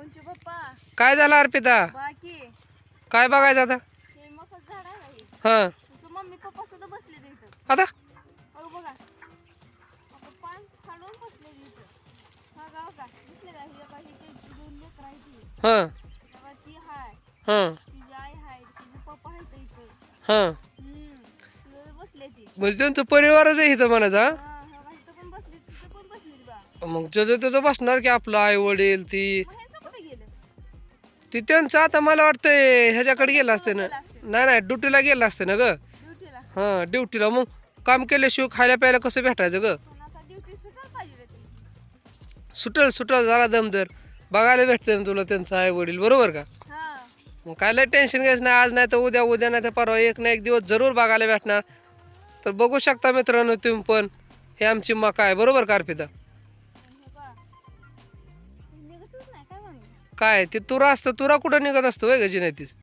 कोणचे पप्पा. काय झालं अर्पिता? बाकी. काय बघायचं आता? हे मफत झाड आहे. तुमचं मम्मी पप्पा सुद्धा बसले इथं. आता? अगं बघा. आता पान फाडून बसले इथं. हा गाव का? दिसले का? ही बाई त्यांची दोन लेकर आहे ती हां. तेव्हा ती हाय. हां. तिची आई हाय. तिचे पप्पा आहेत इथं. हां. हम्म. तिथं बसले ती. म्हणजे त्यांचं परिवारच आहे इथं म्हणायचं हा? हा हा बा, इथं पण बसली तिथं पण बसली बा. मग त्याचं त्याचं बसणार की आपलं आई वडील ती. मग ते त्यांचं आता मला वाटतंय ह्याच्याकडे गेलं असते ना. नाही नाही ड्युटीला गेलं असते ना ग. हां ड्युटीला मग काम केल्याशिवाय खायला प्यायला कसं भेटायचं ग? सुटल सुटल जरा दमदर बघायला भेटते ना तुला त्यांचं आई वडील बरोबर का? मग काय लय टेन्शन घ्यायचं नाही. आज नाही तर उद्या उद्या नाही तर परवा एक ना एक दिवस जरूर बघायला भेटणार. तर बघू शकता मित्रांनो तुम्ही पण. हे आमची मका आहे. बरोबर का अर्पिता? निघतच नाही काय काय ते तुरा असतं तुरा कुठं निघत असतो वय नाही तीच